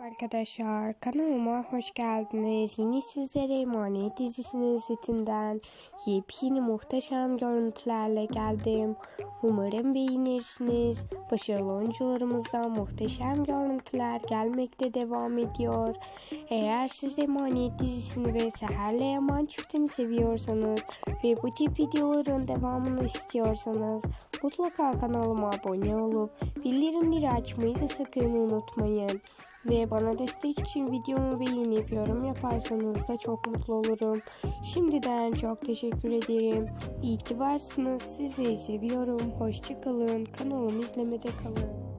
Merhaba arkadaşlar, kanalıma hoş geldiniz. Yine sizlere Emanet dizisinin setinden yepyeni muhteşem görüntülerle geldim. Umarım beğenirsiniz. Başarılı oyuncularımızdan muhteşem görüntüler gelmekte devam ediyor. Eğer siz Emanet dizisini ve Seher'le Yaman çiftini seviyorsanız ve bu tip videoların devamını istiyorsanız mutlaka kanalıma abone olup bildirimleri açmayı da sakın unutmayın. Ve bana destek için videomu beğenip yorum yaparsanız da çok mutlu olurum. Şimdiden çok teşekkür ederim. İyi ki varsınız. Sizi seviyorum. Hoşçakalın. Kanalımı izlemede kalın.